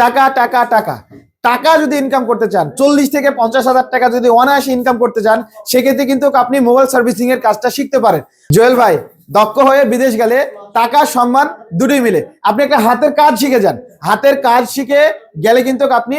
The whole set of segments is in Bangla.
টাকা টাকা টাকা। টাকা যদি ইনকাম করতে চান, চল্লিশ থেকে পঞ্চাশ হাজার টাকা যদি অনায়াসে ইনকাম করতে চান, সেক্ষেত্রে কিন্তু আপনি মোবাইল সার্ভিসিং এর কাজটা শিখতে পারেন। জুয়েল ভাই, দক্ষ হয়ে বিদেশ গেলে টাকা, সম্মান দুটোই মিলে। আপনি একটা হাতের কাজ শিখে যান। হাতের কাজ শিখে গেলে কিন্তু আপনি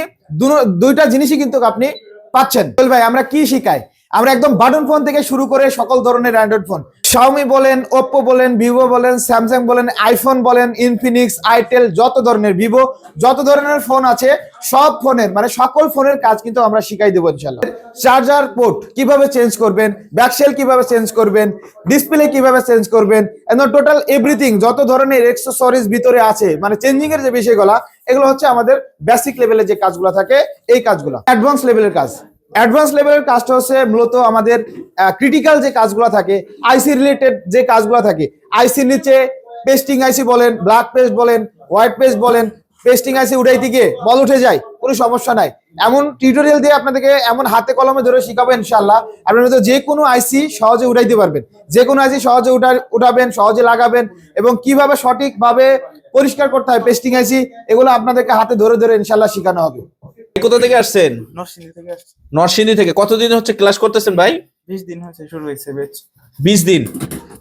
দুইটা জিনিসই কিন্তু আপনি পাচ্ছেন। জুয়েল ভাই, আমরা কি শিখাই? আমরা একদম বাটন ফোন থেকে শুরু করে সকল ধরনের অ্যান্ড্রয়েড ফোন। শাওমি বলেন ওপ্পো বলেন ভিভো বলেন স্যামসাং বলেন আইফোন বলেন ইনফিনিক্স আইটেল যত ধরনের ভিভো যত ধরনের ফোন আছে, সব ফোনের মানে সকল ফোনের কাজ কিন্তু আমরা শিখাই দেবো ইনশাল্লাহ চার্জার পোর্ট কীভাবে চেঞ্জ করবেন ব্যাকসেল কীভাবে চেঞ্জ করবেন ডিসপ্লে কীভাবে চেঞ্জ করবেন টোটাল এভরিথিং যত ধরনের এক্সেসরিজ ভিতরে আছে মানে চেঞ্জিং এর যে বিষয়গুলো, এগুলো হচ্ছে আমাদের বেসিক লেভেলের যে কাজগুলো থাকে, এই কাজগুলো। অ্যাডভান্স লেভেলের কাজ। অ্যাডভান্স লেভেলের কাজটা হচ্ছে মূলত আমাদের ক্রিটিক্যাল যে কাজগুলো থাকে আইসি রিলেটেড যে কাজগুলো থাকে আইসির নিচে পেস্টিং আইসি বলেন ব্ল্যাক পেস্ট বলেন হোয়াইট পেস্ট বলেন পেস্টিং আইসি উঠাইতে গিয়ে বল উঠে যায়, কোনো সমস্যা নাই। এমন টিউটোরিয়াল দিয়ে আপনাদেরকে এমন হাতে কলমে ধরে শিখাবো ইনশাল্লাহ আপনারা তো যে কোনো আইসি সহজে উঠাইতে পারবেন। যে কোনো আইসি সহজে উঠা, উঠাবেন, সহজে লাগাবেন এবং কীভাবে সঠিকভাবে পরিষ্কার করতে হয় পেস্টিং আইসি এগুলো আপনাদেরকে হাতে ধরে ধরে ইনশাল্লাহ শেখানো হবে। কোথা থেকে আসছেন? নরসিংদী থেকে আসছে। নরসিংদী থেকে। কতদিন হচ্ছে ক্লাস করতেছেন ভাই? বিশ দিন হয়েছে শুরু হয়েছে বিশ দিন।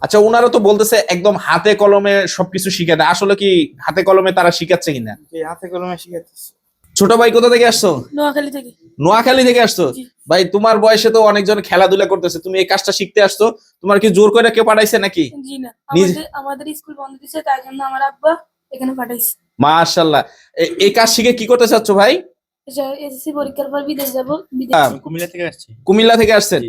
আচ্ছা ওনারা তো বলতেছে একদম হাতে কলমে সবকিছু শিখে দেয় আসলে কি হাতে কলমে তারা শিখাচ্ছে কিনা? হাতে কলমে শিখাতেছে ছোট ভাই কোথা থেকে আসছো? নোয়াখালী থেকে। নোয়াখালী থেকে আসছো? ভাই তোমার বয়সে তো অনেকজন খেলাধুলা করতেছে। তুমি এই কাজটা শিখতে আসছো? তোমার কি জোর করে কেউ পাঠাইছে নাকি? জি না। আমাদের আমাদের স্কুল বন্ধ দিছে তাই জন্য আমার আব্বা এখানে পাঠাইছে। মাশাল্লাহ। এই কাজ শিখে কি করতে চাচ্ছো ভাই? এসএসসি পরীক্ষার পর বিদেশ যাব বিদেশ হ্যাঁ। কুমিল্লা থেকে আসছি? কুমিল্লা থেকে আসছেন?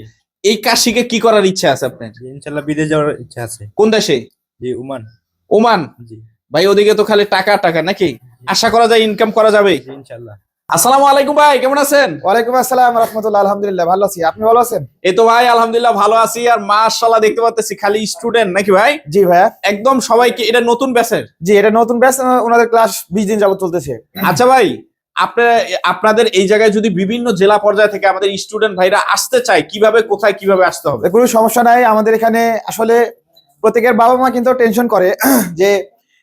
এই কাজ শিখে কি করার ইচ্ছা আছে আপনার? জি, ইনশাল্লাহ বিদেশ যাওয়ার ইচ্ছা আছে। কোন দেশে? জি ওমান। ওমান? জি। ভাই ওদিকে তো খালি টাকা টাকা নাকি? আশা করা যায় ইনকাম করা যাবে। আসসালামু আলাইকুম ভাই কেমন আছেন? ওয়ালাইকুম আসসালাম রহমতুল্লাহ আলহামদুলিল্লাহ ভালো আছি। আপনি ভালো আছেন? এই তো ভাই আলহামদুলিল্লাহ ভালো আছি। আর মাশাআল্লাহ দেখতে পাচ্ছি খালি স্টুডেন্ট নাকি ভাই? জি ভাইয়া। একদম সবাইকে এটা নতুন ব্যাচের জি এটা নতুন ব্যাচ ওনাদের ক্লাস বিশ দিন যাবত চলতেছে। আচ্ছা ভাই আপনারা আপনাদের এই জায়গায় যদি বিভিন্ন জেলা পর্যায় থেকে আমাদের স্টুডেন্ট ভাইরা আসতে চায় কীভাবে কোথায় কীভাবে আসতে হবে? কোনো সমস্যা নাই। আমাদের এখানে আসলে প্রত্যেকের বাবা মা কিন্তু টেনশন করে যে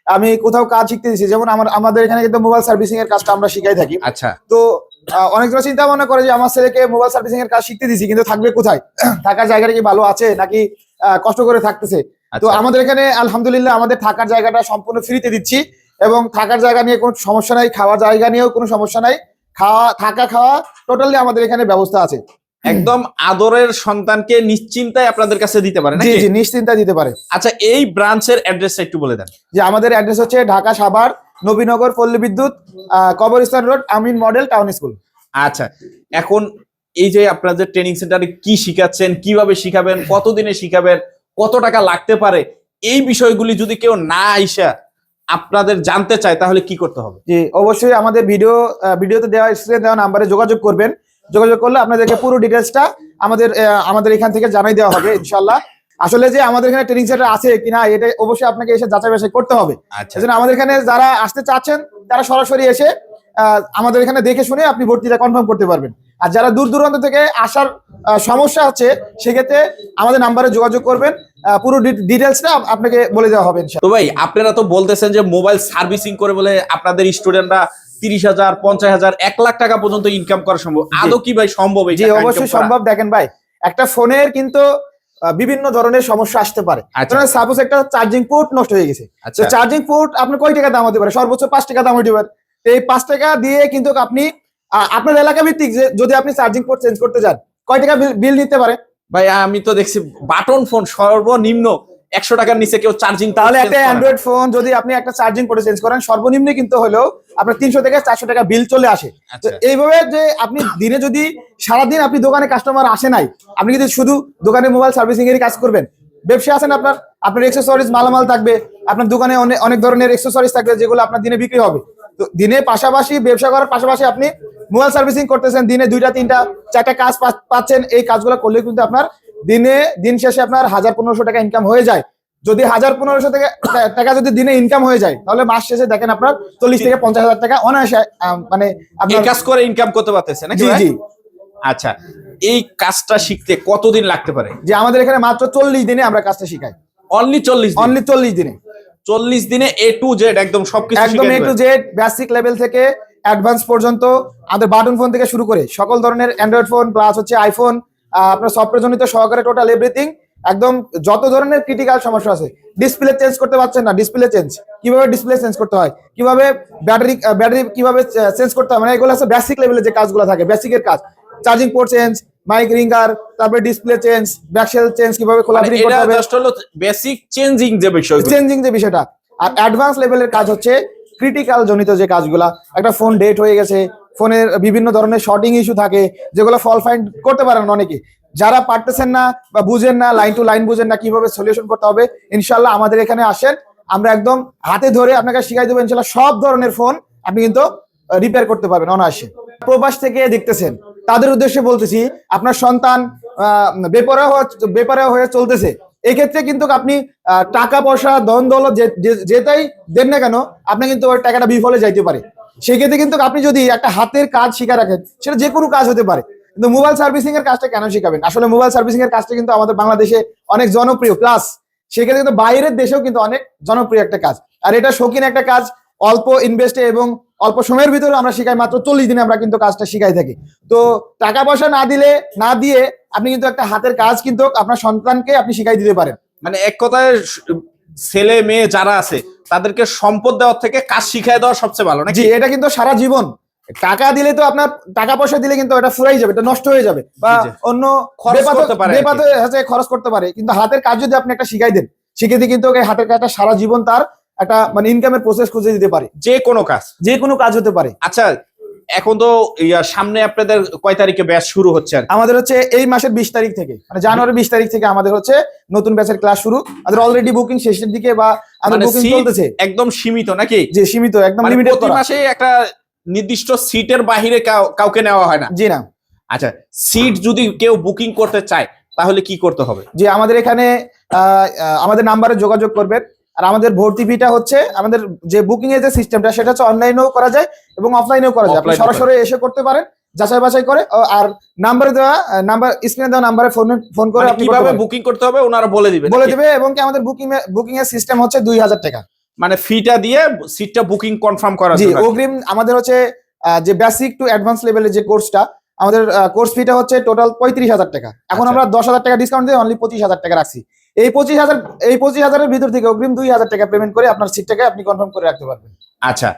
আমি কোথাও কাজ শিখতে দিচ্ছি যেমন আমার আমাদের এখানে কিন্তু মোবাইল সার্ভিসিং এর কাজটা আমরা শিখাই থাকি। আচ্ছা। তো অনেকজন চিন্তা ভাবনা করে যে আমার ছেলেকে মোবাইল সার্ভিসিং এর কাজ শিখতে দিছি কিন্তু থাকবে কোথায়? থাকার জায়গাটা কি ভালো আছে নাকি কষ্ট করে থাকতেছে? তো আচ্ছা। আমাদের এখানে আলহামদুলিল্লাহ আমাদের থাকার জায়গাটা সম্পূর্ণ ফ্রিতে দিচ্ছি। এবং থাকার জায়গা নিয়ে কোনো সমস্যা নাই খাওয়ার জায়গা নিয়েও কোনো সমস্যা নাই। খাওয়া থাকা খাওয়া টোটালি আমাদের এখানে ব্যবস্থা আছে। একদম আদরের সন্তানকে নিশ্চিন্তায় আপনাদের কাছে দিতে পারে জি নাকি? জি নিশ্চিন্তা দিতে পারে। আচ্ছা এই ব্রাঞ্চের অ্যাড্রেসটা একটু বলে দেন। যে আমাদের অ্যাড্রেস হচ্ছে ঢাকা সাভার নবীনগর পল্লী বিদ্যুৎ কবরস্থান road Amin model town school. আচ্ছা এখন এই যে আপনাদের ট্রেনিং সেন্টারে কি শিখাচ্ছেন কীভাবে শিখাবেন কতদিনে শিখাবেন কত টাকা লাগতে পারে এই বিষয়গুলি যদি কেউ না আইসা আপনাদের জানতে চায় তাহলে কি করতে হবে? জি অবশ্যই আমাদের ভিডিও ভিডিওতে দেওয়া স্ক্রিনে দেওয়া নাম্বারে যোগাযোগ করবেন। যোগাযোগ করলে আপনাদেরকে পুরো ডিটেলসটা আমাদের আমাদের এখান থেকে জানাই দেওয়া হবে ইনশাল্লাহ আসলে যে আমাদের এখানে ট্রেনিং সেন্টার আছে কিনা এটা অবশ্যই আপনাকে এসে যাচাই বাছাই করতে হবে। আচ্ছা। সেজন্য আমাদের এখানে যারা আসতে চাচ্ছেন তারা সরাসরি এসে আহ, আমাদের এখানে দেখে শুনে আপনি ভর্তিটা কনফার্ম করতে পারবেন। আর যারা দূর দূরান্ত থেকে আসার সমস্যা আছে সেক্ষেত্রে আমাদের নাম্বারে যোগাযোগ করবেন। পুরো ডিটেলসটা আপনাকে বলে দেওয়া হবে তো ভাই আপনারা তো বলতেছেন যে মোবাইল সার্ভিসিং করে বলে আপনাদের স্টুডেন্টরা তিরিশ হাজার পঞ্চাশ হাজার এক লাখ টাকা পর্যন্ত ইনকাম করা সম্ভব। আদৌ কি ভাই সম্ভব জি অবশ্যই সম্ভব। দেখেন ভাই একটা ফোনের কিন্তু বিভিন্ন ধরনের সমস্যা আসতে পারে। আচ্ছা। সাপোজ একটা চার্জিং পোর্ট নষ্ট হয়ে গেছে। আচ্ছা। চার্জিং পোর্ট আপনার কয় টাকা দাম হতে পারে? সর্বোচ্চ পাঁচ টাকা দাম হতে পারে। এই পাঁচ টাকা দিয়ে কিন্তু আপনি আপনার এলাকা ভিত্তিক যে যদি আপনি চার্জিং পোর্ট চেঞ্জ করতে যান কয় টাকা বিল নিতে পারে? ভাই আমি তো দেখছি বাটন ফোন সর্বনিম্ন একশো টাকার নিচে কেউ চার্জিং তাহলে একটা অ্যান্ড্রয়েড ফোন যদি আপনি একটা চার্জিং পোর্টে চেঞ্জ করেন সর্বনিম্ন কিন্তু হলেও আপনার তিনশো থেকে চারশো টাকা বিল চলে আসে। তো আচ্ছা এইভাবে যে আপনি দিনে যদি সারাদিন আপনি দোকানে কাস্টমার আসে নাই আপনি যদি শুধু দোকানে মোবাইল সার্ভিসিং এর কাজ করবেন। ব্যবসা আছেন আপনার আপনার এক্সেসরিজ মালামাল থাকবে আপনার দোকানে অনেক অনেক ধরনের এক্সেসরিজ থাকবে যেগুলো আপনার দিনে বিক্রি হবে। তো দিনে পাশাপাশি ব্যবসা করার পাশাপাশি আপনি মোবাইল সার্ভিসিং করতেছেন দিনে দুইটা তিনটা চারটা কাজ পাচ্ছেন এই কাজগুলো করলে কিন্তু আপনার দিনে দিন শেষে আপনার হাজার পনেরোশো টাকা ইনকাম হয়ে যায়। যদি হাজার পনেরোশো থেকে টাকা যদি দিনে ইনকাম হয়ে যায় তাহলে মাস শেষে দেখেন আপনার চল্লিশ থেকে পঞ্চাশ হাজার টাকা অনায়াসে মানে আপনি কাজ করে ইনকাম করতে পারতেছেন নাকি জি জি। আচ্ছা এই কাজটা শিখতে কতদিন লাগতে পারে? যে আমাদের এখানে মাত্র চল্লিশ দিনে আমরা কাজটা শিখাই। অনলি চল্লিশ অনলি চল্লিশ দিনে। চল্লিশ দিনে এ টু জেড একদম সবকিছু একদম A to Z basic level থেকে অ্যাডভান্স পর্যন্ত আমাদের বাটন ফোন থেকে শুরু করে সকল ধরনের অ্যান্ড্রয়েড ফোন প্লাস হচ্ছে আইফোন আপনার সফটওয়্যার জনিত সহকারে টোটাল এভরিথিং একদম যত ধরনের ক্রিটিক্যাল সমস্যা আছে ডিসপ্লে চেঞ্জ করতে পারছেন না ডিসপ্লে চেঞ্জ কীভাবে ডিসপ্লে চেঞ্জ করতে হয়? কীভাবে ব্যাটারি ব্যাটারি কীভাবে চেঞ্জ করতে হয়? মানে এগুলো হচ্ছে বেসিক লেভেলের যে কাজগুলো থাকে বেসিকের কাজ। Charging port change mic ringer তারপরে display change back shell change কীভাবে খোলা মানে করতে হবে? জাস্ট হলো বেসিক চেঞ্জিং যে বিষয় চেঞ্জিং যে বিষয়টা। আর অ্যাডভান্স লেভেলের কাজ হচ্ছে ক্রিটিক্যাল জনিত যে কাজগুলা। একটা ফোন ডেট হয়ে গেছে ফোনের বিভিন্ন ধরনের শর্টিং ইস্যু থাকে যেগুলো ফল ফাইন্ড করতে পারেন অনেকে। যারা পারতেছেন না বা বুঝেন না লাইন টু লাইন বুঝেন না কীভাবে সলিউশন করতে হবে ইনশাল্লাহ আমাদের এখানে আসেন। আমরা একদম হাতে ধরে আপনাকে শিখাই দেবো ইনশাল্লাহ সব ধরনের ফোন আপনি কিন্তু রিপেয়ার করতে পারবেন অনায়াসে। প্রবাস থেকে দেখতেছেন। তাদের উদ্দেশ্যে বলতেছি আপনার সন্তান আহ, বেপরোয়া হয়ে- চলতেছে। এক্ষেত্রে কিন্তু আপনি টাকা পয়সা দন যে- যেটাই দেন না কেন আপনি কিন্তু টাকাটা বিফলে যাইতে পারে। সেক্ষেত্রে কিন্তু আপনি যদি একটা হাতের কাজ শিখে রাখেন সেটা যে কোনো কাজ হতে পারে। কিন্তু মোবাইল সার্ভিসিং এর কাজটা কেন শিখাবেন? আসলে মোবাইল সার্ভিসিং এর কাজটা কিন্তু আমাদের বাংলাদেশে অনেক জনপ্রিয়। প্লাস সেক্ষেত্রে কিন্তু বাইরের দেশেও কিন্তু অনেক জনপ্রিয় একটা কাজ। আর এটা শৌখিন একটা কাজ অল্প ইনভেস্টে এবং অল্প সময়ের ভিতরে আমরা শিখাই মাত্র চল্লিশ দিনে আমরা কিন্তু কাজটা শিখাই থাকি। তো টাকা পয়সা না দিলে না দিয়ে আপনি কিন্তু একটা হাতের কাজ কিন্তু আপনার সন্তানকে আপনি শিখাই দিতে পারেন। মানে এক কথায় ছেলে মেয়ে যারা আছে তাদেরকে সম্পদ দেওয়ার থেকে কাজ শিখাই দেওয়া সবচেয়ে ভালো নাকি? জি এটা কিন্তু সারা জীবন। টাকা দিলে তো আপনার টাকা পয়সা দিলে কিন্তু এটা ফুরাই যাবে এটা নষ্ট হয়ে যাবে। বা। অন্য খরচ করতে পারে কিন্তু হাতের কাজ যদি আপনি একটা শিখাই দেন সেক্ষেত্রে কিন্তু হাতের কাজটা সারা জীবন তার একটা মানে ইনকামের প্রসেস খুঁজে দিতে পারে। যে কোনো কাজ। যে কোনো কাজ হতে পারে। আচ্ছা এখন তো সামনে আপনাদের কয় তারিখে ব্যাচ শুরু হচ্ছে আমাদের হচ্ছে এই মাসের বিশ তারিখ থেকে মানে জানুয়ারি বিশ তারিখ থেকে আমাদের হচ্ছে নতুন ব্যাচের ক্লাস শুরু। আমাদের অলরেডি বুকিং শেষের দিকে বা আমাদের মানে বুকিং চলতেছে। একদম সীমিত নাকি? যে সীমিত একদম মানে লিমিটেড প্রতি মাসে একটা নির্দিষ্ট সিটের বাহিরে কাউ- কাউকে নেওয়া হয় না? জি না। আচ্ছা সিট যদি কেউ বুকিং করতে চায় তাহলে কি করতে হবে? যে আমাদের এখানে আমাদের নাম্বারে যোগাযোগ করবেন। আর আমাদের ভর্তি ফিটা হচ্ছে আমাদের যে বুকিং এর যে সিস্টেমটা সেটা হচ্ছে অনলাইনেও করা যায় এবং অফলাইনেও করা যায়। আপনি সরাসরি এসে করতে পারেন যাচাই বাছাই করে আর নাম্বার দেওয়া নাম্বার স্ক্রিনে দেওয়া নাম্বারে ফোন ফোন করে মানে আপনি কীভাবে বুকিং করতে হবে ওনারা বলে দিবে বলে দিবে এবং কি আমাদের বুকিং বুকিং এর সিস্টেম হচ্ছে দুই হাজার টাকা। মানে ফিটা দিয়ে সিটটা বুকিং কনফার্ম করা জি অগ্রিম আমাদের হচ্ছে যে বেসিক টু অ্যাডভান্স লেভেলের যে কোর্সটা আমাদের কোর্স ফিটা হচ্ছে টোটাল পঁয়ত্রিশ হাজার টাকা। এখন আচ্ছা। আমরা দশ হাজার টাকা ডিসকাউন্ট দিয়ে অনলি পঁচিশ হাজার টাকা রাখছি। এই পঁচিশ হাজার এই পঁচিশ হাজারের ভিতর থেকে অগ্রিম দুই হাজার টাকা পেমেন্ট করে আপনার সিটটাকে আপনি কনফার্ম করে রাখতে পারবেন। আচ্ছা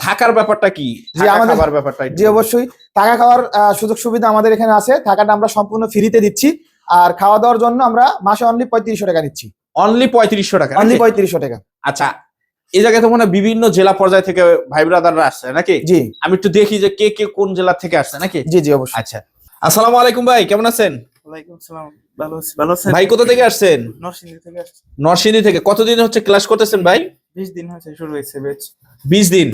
থাকার ব্যাপারটা কি? আমাদের- খাবার ব্যাপারটা জি অবশ্যই। থাকা খাওয়ার সুযোগ সুবিধা আমাদের এখানে আছে। থাকাটা আমরা সম্পূর্ণ ফ্রিতে দিচ্ছি। আর খাওয়া দাওয়ার জন্য আমরা মাসে অনলি পঁয়ত্রিশশো টাকা দিচ্ছি অনলি পঁয়ত্রিশশো টাকা অনলি পঁয়ত্রিশশো টাকা। আচ্ছা এই জায়গায় তো মনে হয় বিভিন্ন জেলা পর্যায় থেকে ভাই ব্রাদাররা আসছে নাকি? জি। আমি একটু দেখি যে কে কে কোন জেলা থেকে আসছে নাকি? জি জি অবশ্যই। আচ্ছা। আসসালামু আলাইকুম ভাই কেমন আছেন? ভাই কোথা থেকে আসছেন? নরসিংদী থেকে নরসিংদী থেকে। কতদিন হচ্ছে ক্লাস করতেছেন ভাই? বিশ দিন হয়েছে শুরু হয়েছে বেচ বিশ দিন।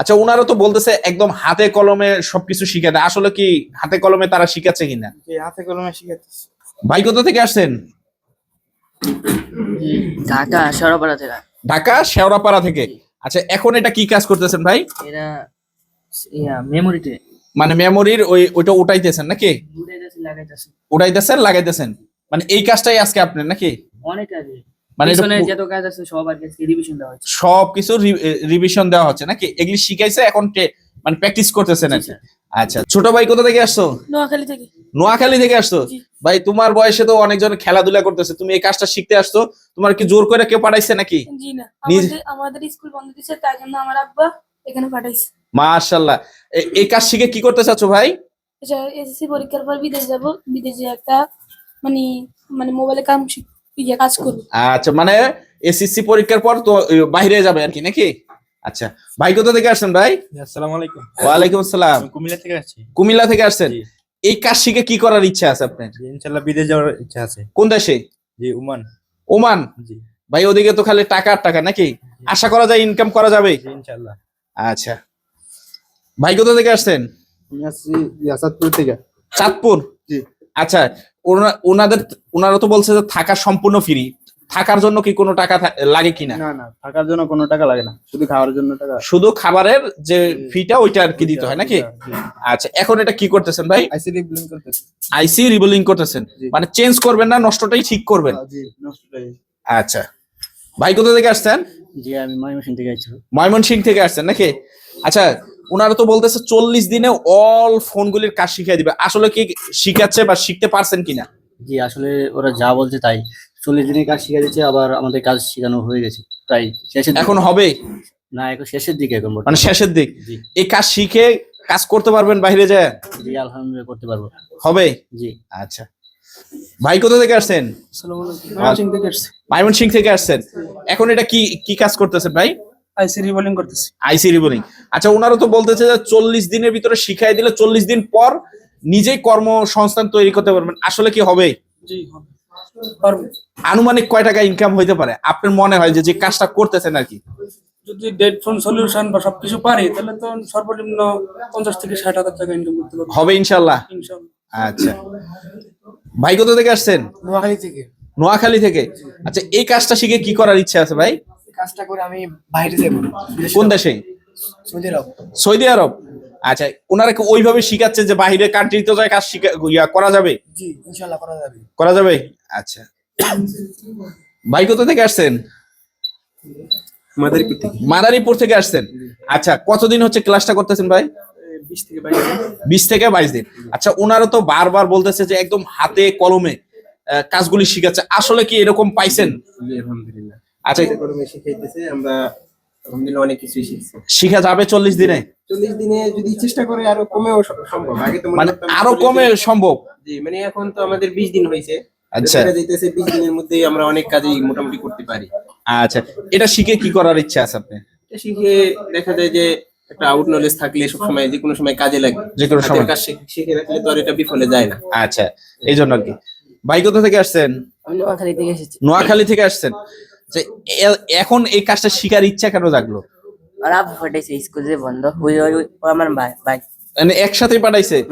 আচ্ছা ওনারা তো বলতেছে একদম হাতে কলমে সবকিছু শিখে আসলে কি হাতে কলমে তারা শিখাচ্ছে কিনা? যে হাতে কলমে শিখাইতেছি ভাই কোথা থেকে আসছেন? ঢাকা সরাপাড়া থেকে। ঢাকা শেওড়াপাড়া থেকে। আচ্ছা এখন এটা কি কাজ করতেছেন ভাই? এরা ইয়া মেমোরিতে মানে মেমোরির ওই ওইটা উঠাইতেছেন নাকি? উঠাইতেছেন লাগাইতেছেন। মানে এই কাজটাই আজকে আপনার নাকি? অনেক মানে যত কাজ আছে কাছে রিভিশন দেওয়া হচ্ছে সবকিছু রিভিশন দেওয়া হচ্ছে নাকি? এগুলি শিখাইছে এখন মানে প্র্যাকটিস করতেছেন আচ্ছা ছোট ভাই কোথা থেকে আসছো? নোয়াখালী থেকে। নোয়াখালী থেকে আসছো? ভাই তোমার বয়সে তো অনেকজন খেলাধুলা করতেছে। তুমি এই কাজটা শিখতে আসছো? তোমার কি জোর করে কেউ পাঠাইছে নাকি? জি না আমাদের আমাদের স্কুল বন্ধ দিচ্ছে তাই জন্য আমার আব্বা এখানে পাঠাইছে। মাশাল্লাহ এই কাজ শিখে কি করতে চাচ্ছ ভাই? এসএসসি পরীক্ষার পর বিদেশ যাব। বিদেশে একটা মানে মানে মোবাইলে কাম শিখ- ইয়ে কাজ করব। আচ্ছা মানে এসএসসি পরীক্ষার পর তো বাইরে যাবে আর কি নাকি? আচ্ছা ভাই কোথা থেকে আসছেন ভাই? আসসালামু আলাইকুম। ওয়ালাইকুম আসসালাম। কুমিল্লা থেকে আসছি। কুমিল্লা থেকে আসছেন? এই কাজ শিখে কি করার ইচ্ছা আছে আপনার? জি, ইনশাল্লাহ বিদেশ যাওয়ার ইচ্ছা আছে। কোন দেশে? জি ওমান। ওমান? জি। ভাই ওদিকে তো খালি টাকা আর টাকা নাকি? আশা করা যায় ইনকাম করা যাবে? জি ইনশাল্লাহ আচ্ছা। ভাই কোথা থেকে আসছেন? আমি আসছি ইয়াসাদপুর থেকে। চাঁদপুর? জি। আচ্ছা ওনা- ওনাদের ওনারা তো বলছে যে থাকা সম্পূর্ণ ফ্রি থাকার জন্য কি কোনো টাকা লাগে কিনা না? না থাকার জন্য কোনো টাকা লাগে না। শুধু খাওয়ার জন্য টাকা। শুধু খাবারের যে ফিটা ওইটা আর কি দিতে হয় নাকি? আচ্ছা এখন এটা কি করতেছেন ভাই? আইসিডি ব্লিং করতেছি। আইসি রিবলিং করতেছেন। মানে চেঞ্জ করবেন না নষ্টটাই ঠিক করবেন? জি নষ্টটাই। আচ্ছা। ভাই কোথা থেকে আসছেন? জি আমি ময়মনসিং থেকে আছি ময়মনসিং থেকে আসছেন নাকি? আচ্ছা ওনারা তো বলতেছে চল্লিশ দিনে অল ফোনগুলির কাজ শিখিয়ে দিবে। আসলে কি শিখাচ্ছে বা শিখতে পারছেন কিনা? জি আসলে ওরা যা বলছে তাই। চল্লিশ দিনের কাজ শিখে দিচ্ছে আবার আমাদের কাজ শেখানো হয়ে গেছে। তাই শেষের এখন হবে? না এখন শেষের দিকে এখন মানে শেষের দিক? এই কাজ শিখে কাজ করতে পারবেন বাইরে যায়? জি আলহামদুলিল্লাহ করতে পারব। হবে? জি। আচ্ছা। ভাই কোথা থেকে আসছেন? থেকে ময়মনসিং থেকে আসছেন। এখন এটা কি কি কাজ করতেছেন ভাই? আইসি রিবোলিং করতেছি। আইসি রিবোলিং আচ্ছা ওনারা তো বলতেছে যে চল্লিশ দিনের ভিতরে শিখাই দিলে চল্লিশ দিন পর নিজেই কর্মসংস্থান তৈরি করতে পারবেন। আসলে কি হবে? জি হবে। আনুমানিক কয় টাকা ইনকাম হইতে পারে? আপনার মনে হয় যে যে কাজটা করতেছেন আর কি? যদি ডেট ফোন সলিউশন বা সবকিছু পারি তাহলে তো সর্বনিম্ন পঞ্চাশ থেকে ষাট হাজার টাকা ইনকাম করতে পারব। হবে ইনশাল্লাহ ইনশাল্লাহ আচ্ছা। ভাই কোথা থেকে আসছেন? নোয়াখালী থেকে। নোয়াখালী থেকে। আচ্ছা এই কাজটা শিখে কি করার ইচ্ছা আছে ভাই? কাজটা করে আমি বাইরে যাব। কোন দেশে? সৌদি আরব। সৌদি আরব? আচ্ছা ওনারা কি ওইভাবে শিখাচ্ছে যে বাইরে কান্ট্রিতে যায় কাজ শিখা ইয়া করা যাবে? জি ইনশাল্লাহ করা যাবে। করা যাবে? আচ্ছা। ভাই কোথা থেকে আসছেন? মাদারীপুর থেকে। মাদারীপুর থেকে আসছেন? আচ্ছা কতদিন হচ্ছে ক্লাসটা করতেছেন ভাই? বিশ থেকে বাইশ বিশ থেকে বাইশ দিন। আচ্ছা ওনারা তো বারবার বলতেছে যে একদম হাতে কলমে আহ, কাজগুলি শিখাচ্ছে। আসলে কি এরকম পাইছেন? আলহামদুলিল্লাহ। আচ্ছা গরমে শিখাইতেছে আমরা আলহামদুলিল্লাহ অনেক কিছুই শিখছি। শিখা যাবে চল্লিশ দিনে? চল্লিশ দিনে যদি চেষ্টা করে আরও কমেও সম্ভব। আগে তো মানে আরও 40 কমে সম্ভব? জি মানে এখন তো আমাদের বিশ দিন হয়েছে। আচ্ছা। দেখা যাইতেছে বিশ দিনের মধ্যেই আমরা অনেক কাজই মোটামুটি করতে পারি। আচ্ছা এটা শিখে কি করার ইচ্ছা আছে আপনি? এটা শিখে দেখা যায় যে একটা আউট নলেজ থাকলে সব সময় যে কোনো সময় কাজে লাগে। যে কোনো সময়। কাজ শিখে রাখলে তো আর এটা বিফলে যায় না। আচ্ছা এই জন্য আর কি। ভাই কোথা থেকে আসছেন? আমি নোয়াখালী থেকে এসেছি। নোয়াখালী থেকে আসছেন। এ- এখন এই কাজটা শিকার ইচ্ছা কেন জাগলো? আর আবু ফাটাইছে স্কুল যে বন্ধ। ওই ওই ওই- ও আমার ভাই ভাই। মানে একসাথে পাঠাইছে?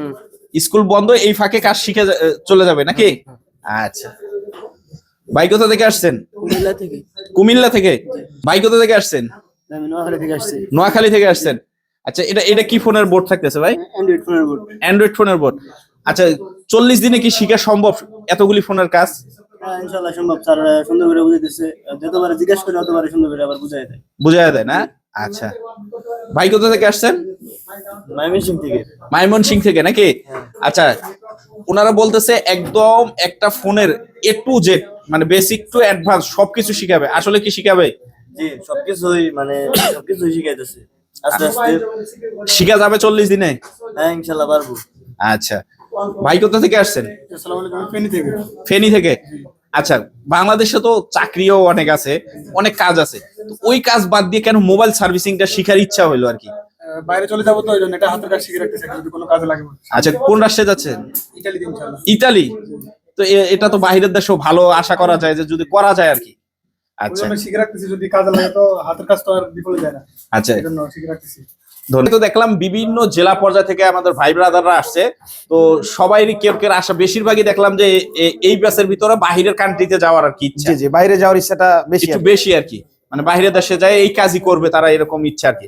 স্কুল বন্ধ এই ফাঁকে কাজ শিখে চলে যাবে নাকি? আচ্ছা। ভাই কোথা থেকে আসছেন? কুমিল্লা থেকে। কুমিল্লা থেকে? ভাই কোথা থেকে আসছেন? আমি নোয়াখালী থেকে আসছি। নোয়াখালী থেকে আসছেন। আচ্ছা এটা এটা কি ফোনের বোর্ড থাকতেছে ভাই? অ্যান্ড্রয়েড ফোনের বোর্ড। অ্যান্ড্রয়েড ফোনের বোর্ড। আচ্ছা চল্লিশ দিনে কি শিখা সম্ভব এতগুলি ফোনের কাজ? ইনশাল্লাহ সম্ভব। স্যার সুন্দর করে বুঝাইতেছে যতবার জিজ্ঞেস করে ততবার সুন্দর করে আবার বুঝাই দেয়। বোঝা যায় না? আচ্ছা। ভাই কোথা থেকে আসছেন? ময়মনসিং থেকে। মাইমন সিং থেকে নাকি? আচ্ছা ওনারা বলতেছে একদম একটা ফোনের এ টু জেড মানে বেসিক টু অ্যাডভান্স সবকিছু শিখাবে। আসলে কি শিখাবে? জি সবকিছুই মানে সবকিছুই শিখাইতেছে। আস্তে আস্তে। শিখা যাবে চল্লিশ দিনে? হ্যাঁ ইনশাল্লাহ পারব। আচ্ছা। ভাই কোথা থেকে আসছেন? ফেনী থেকে। আচ্ছা বাংলাদেশে তো চাকরিও অনেক আছে অনেক কাজ আছে। ওই কাজ বাদ দিয়ে কেন মোবাইল সার্ভিসিংটা শিখার ইচ্ছা হইল আর কি? বাইরে চলে যাব তো এটা হাতের কাজ শিখে রাখতেছে যদি কোনো কাজে লাগে। আচ্ছা কোন রাষ্ট্রে যাচ্ছেন? Italy Italy. তো এটা তো বাইরের দেশেও ভালো আশা করা যায় যে যদি করা যায় আর কি। আচ্ছা। শিখে রাখতেছি যদি কাজে লাগে তো হাতের কাজ তো আর বিফলে যায় না। আচ্ছা। এই শিখে রাখতেছি। ধন্যবাদ তো দেখলাম বিভিন্ন জেলা পর্যায় থেকে আমাদের ভাই ব্রাদাররা আসছে। তো সবাই কেউ কেউ আসা। বেশিরভাগই দেখলাম যে এই ব্যাসের ভিতরে বাহিরের কান্ট্রিতে যাওয়ার আর কি ইচ্ছা। জি বাইরে যাওয়ার ইচ্ছাটা বেশি। বেশি আর কি। মানে বাইরের দেশে যায় এই কাজই করবে তারা এরকম ইচ্ছা আর কি।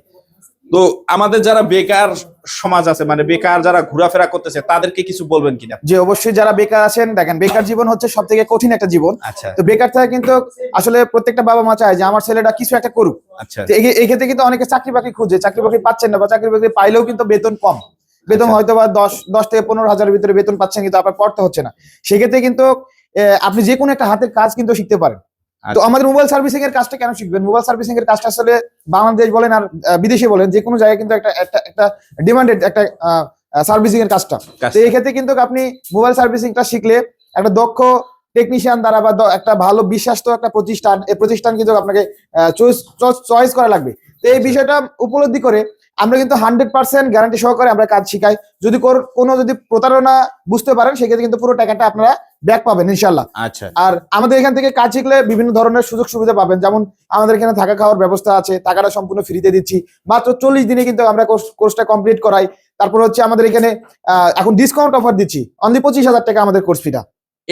তো আমাদের যারা বেকার সমাজ আছে মানে বেকার যারা ঘোরাফেরা করতেছে তাদেরকে কিছু বলবেন কিনা? যে অবশ্যই যারা বেকার আছেন দেখেন বেকার জীবন হচ্ছে সব থেকে কঠিন একটা জীবন। আচ্ছা। তো বেকার থেকে কিন্তু আসলে প্রত্যেকটা বাবা মা চায় যে আমার ছেলেটা কিছু একটা করুক। আচ্ছা। এই- ক্ষেত্রে কিন্তু অনেকে চাকরি বাকরি খুঁজে চাকরি বাকরি পাচ্ছেন না বা চাকরি বাকরি পাইলেও কিন্তু বেতন কম। বেতন আচ্ছা। হয়তো বা দশ দশ থেকে পনেরো হাজারের ভিতরে বেতন পাচ্ছেন কিন্তু আপনার পড়তে হচ্ছে না। সেক্ষেত্রে কিন্তু আহ, আপনি যে কোনো একটা হাতের কাজ কিন্তু শিখতে পারেন। তো আচ্ছা। আমাদের মোবাইল সার্ভিসিং এর কাজটা কেন শিখবেন? মোবাইল সার্ভিসিং এর কাজটা আসলে বাংলাদেশ বলেন আর বিদেশে বলেন যে কোনো জায়গায় কিন্তু একটা একটা একটা ডিমান্ডেড একটা সার্ভিসিং এর কাজটা। কাজ- তো এই ক্ষেত্রে কিন্তু আপনি মোবাইল সার্ভিসিংটা শিখলে একটা দক্ষ টেকনিশিয়ান দ্বারা বা একটা ভালো বিশ্বাস্ত একটা প্রতিষ্ঠান এই প্রতিষ্ঠান কিন্তু আপনাকে চয়েস করা লাগবে। তো এই বিষয়টা উপলব্ধি করে আমরা কিন্তু হান্ড্রেড পার্সেন্ট গ্যারান্টি সহকারে আমরা কাজ শিখাই। যদি কোনো যদি প্রতারণা বুঝতে পারেন সেক্ষেত্রে কিন্তু পুরো টাকাটা আপনারা ব্যাক পাবেন ইনশাল্লাহ আচ্ছা। আর আমাদের এখান থেকে কাজ শিখলে বিভিন্ন ধরনের সুযোগ সুবিধা পাবেন। যেমন আমাদের এখানে থাকা খাওয়ার ব্যবস্থা আছে টাকাটা সম্পূর্ণ ফ্রিতে দিচ্ছি। মাত্র চল্লিশ দিনে কিন্তু আমরা কোর্স- কোর্সটা কমপ্লিট করাই। তারপর হচ্ছে আমাদের এখানে আহ, এখন ডিসকাউন্ট অফার দিচ্ছি। অনলি পঁচিশ হাজার টাকা আমাদের কোর্স ফিটা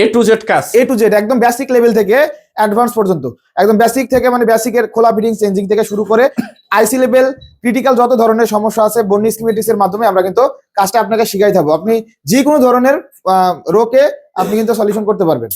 এ টু জেড কাজ এ টু জেড একদম বেসিক লেভেল থেকে অ্যাডভান্স পর্যন্ত। একদম বেসিক থেকে মানে বেসিকের খোলা ফিটিং চেঞ্জিং থেকে শুরু করে আইসি লেভেল ক্রিটিক্যাল যত ধরনের সমস্যা আছে বর্নি স্কিমেটিক্স এর মাধ্যমে আমরা কিন্তু কাজটা আপনাকে শিখাই থাকব। আপনি যে কোনো ধরনের রোগে আপনি কিন্তু সলিউশন করতে পারবেন।